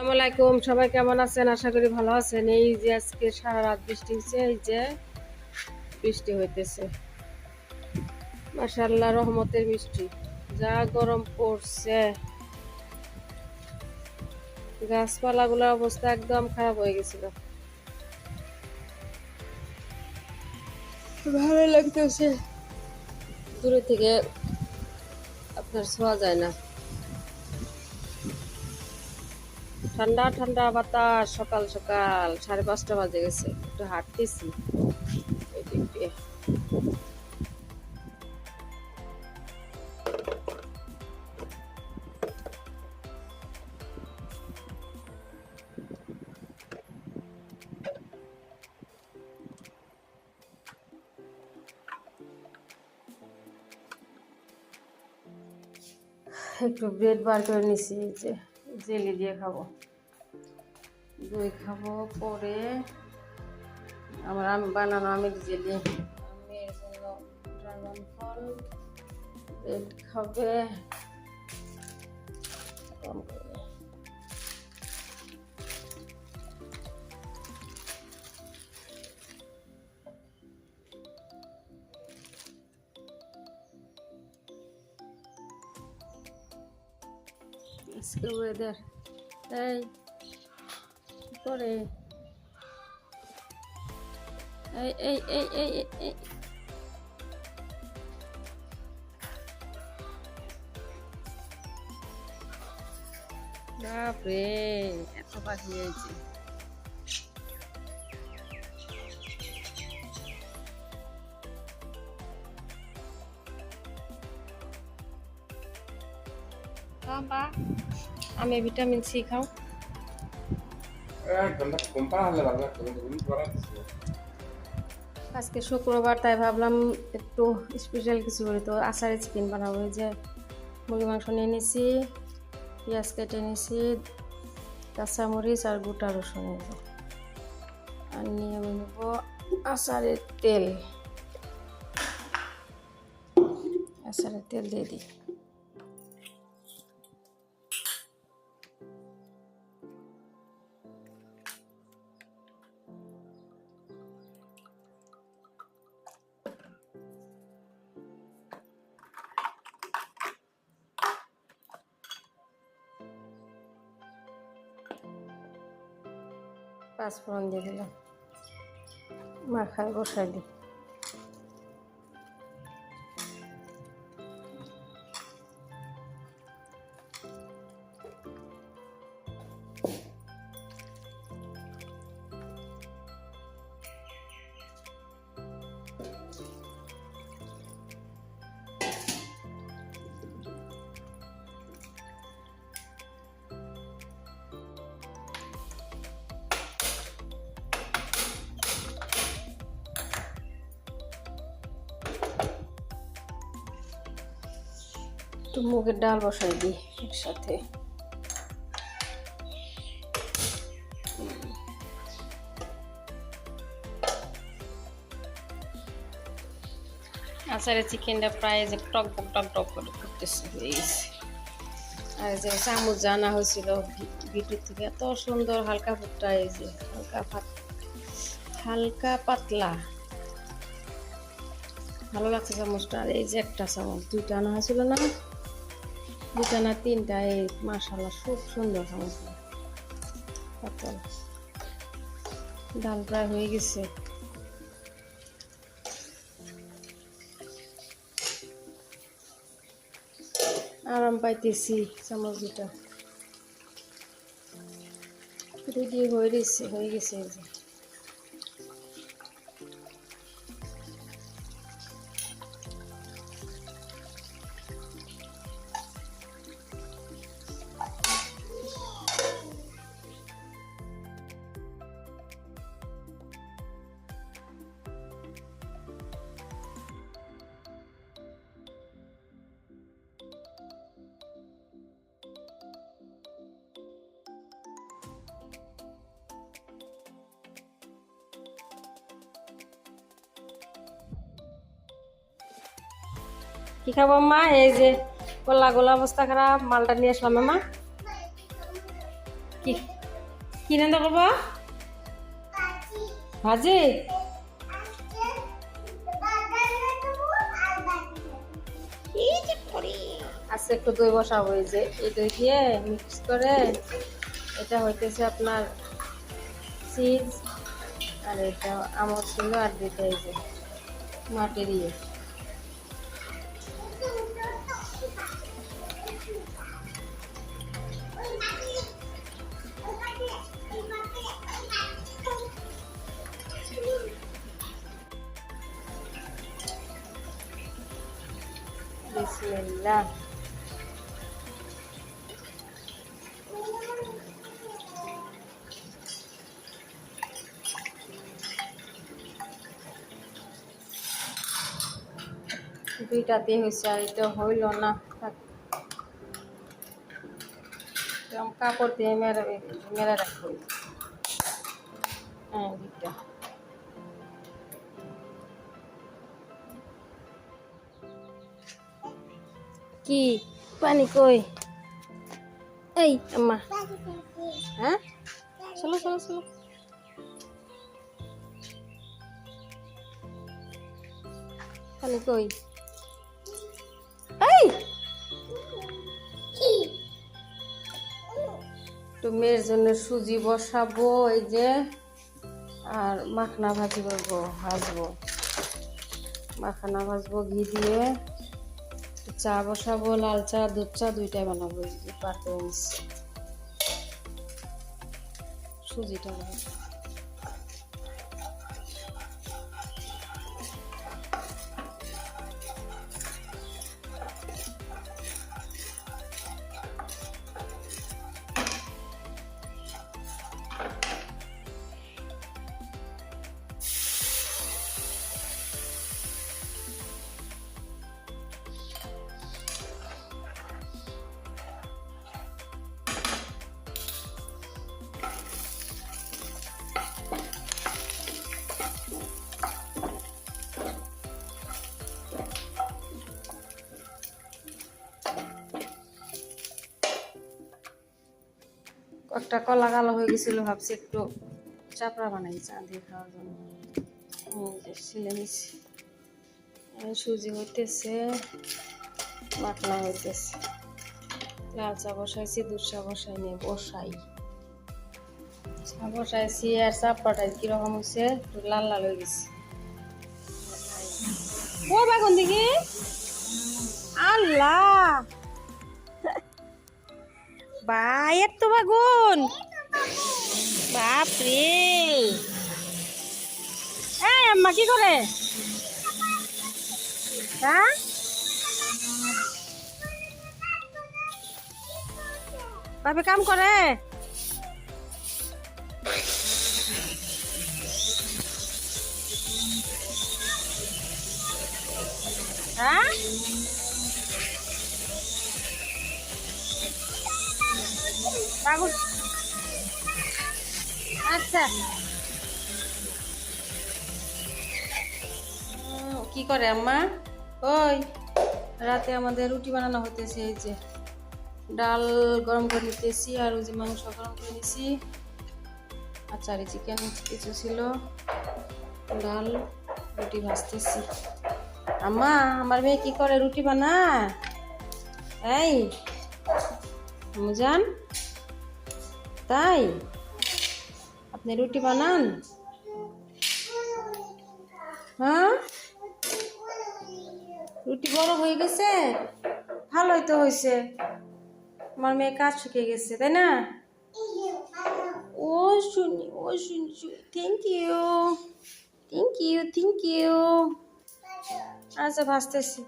আসসালামু আলাইকুম সবাই কেমন আছেন? আশা করি ভালো আছেন। এই যে আজকে সারা রাত বৃষ্টি হচ্ছে এই যে বৃষ্টি হইতেছে। মাশাআল্লাহ রহমতের বৃষ্টি। যা গরম পড়ছে। গাছপালাগুলোর অবস্থা একদম খারাপ হয়ে গেছিল। ভালো লাগতেছে। দূরে থেকে আপনার ছোঁয়া যায় না। ঠান্ডা ঠান্ডা বাতাস, সকাল সকাল। সাড়ে পাঁচটা বাজে গেছে, একটু হাঁটতেছি। একটু ব্রেড বার করে নিছি যে জেলি দিয়ে খাব। দই খাব, পরে আমার আমি বানানো আমের জেলি। আমের জন্য ড্রাগন ফল ব্রেড খাবে। ওয়েদার এই কি করে। এই এই এই এই এই, এই। বাপরে এত পাখি হয়েছে। আমি ভিটামিন সি খাও। আজকে শুক্রবার, তাই ভাবলাম একটু স্পেশাল কিছু করি। তো আচারে চিকেন বানাবো যে মুরগি মাংস নিয়ে নিছি, পেঁয়াজ কেটে নিছি, কাঁচামরিচ আর গোটা রসুন। আর নিয়ে নেব আচারের তেল। আচারের তেল দিয়ে দিই। পাঁচফোড়ন দিয়ে দিলাম। মাখায় বসাই দিই। একটু মুগের ডাল বসাই দিই একসাথে। আচারে চিকেনটা প্রায় যে টক টক টক করে করতেছে আর যে চামচ জানা হয়েছিল ভিটুর থেকে, এত সুন্দর হালকা ফুটটা, এই যে হালকা পাত হালকা পাতলা। ভালো লাগছে চামচটা। আর এই যে একটা চামচ, দুইটা আনা হয়েছিল না? দুটা না তিনটা এই মাশাল্লাহ খুব সুন্দর পাতল ডাল প্রায় হয়ে গেছে। আরাম পাইতেছি চামচ দুটা রেডি হয়ে গেছে হয়ে গেছে কি খাব মা? এই যে কলা গোলা অবস্থা খারাপ, মালটা নিয়ে আসলাম মা। কি কি কি রান্না ভাজি? আজকে একটু দই বসাবো এই যে। এই দই দিয়ে মিক্স করে এটা হইতেছে আপনার চিজ আর এটা আমল ছিল আর দিতে এই যে মাটি দিয়ে বিসমিল্লাহ। দুইটা দিয়ে হয়েছে আর এটা হইল না থাক। এরকম কাপড় দিয়ে মেরে মেরে রাখব। হ্যাঁ দুইটা কি? পানি কই? এই, আম্মা। হ্যাঁ? চলো চলো চলো। পানি কই? তো মেয়ের জন্য সুজি বসাবো, এই যে, আর মাখনা ভাজি করব ভাজবো। মাখানা ভাজবো, ঘি দিয়ে। চা বসাবো, লাল চা, দুধ চা, দুইটাই বানাবো পারতে সুজিটা একটা কলা কালো হয়ে গেছিল, ভাবছি একটু চাপড়া বানাই, চা দিয়ে খাওয়ার জন্য। শিলে নিছি। সুজি হইতেছে মাখনা হইতেছে। লাল চা বসাইছি, দুধ চা বসাই নিয়ে বসাই। চা বসাইছি আর চাপড়াটা কীরকম হয়েছে একটু লাল লাল হয়ে গেছে। ও বাগুন দিকে আল্লাহ! বা এত বাগুন। বাপরে। এই আম্মা কি করে? হ্যাঁ? বাপে কাম করে। হ্যাঁ? বাগুন আচ্ছা। কি করে আম্মা? ওই, রাতে আমাদের রুটি বানানো হতেছে এই যে। ডাল গরম করে নিতেছি আর ওই যে মাংস গরম করে নিছি। আর চিকেন কিছু ছিল, ডাল, রুটি ভাজতেছি। আম্মা, আমার মেয়ে কি করে রুটি বানায়? এই মুজান তাই? আপনি রুটি বানান। হ্যাঁ? রুটি বড় হয়ে গেছে? ভালোই তো হয়েছে। আমার মেয়ে কাজ শিখে গেছে, তাই না? ও শুনি ও শুনি thank you thank you thank you আচ্ছা ভাসতেছি।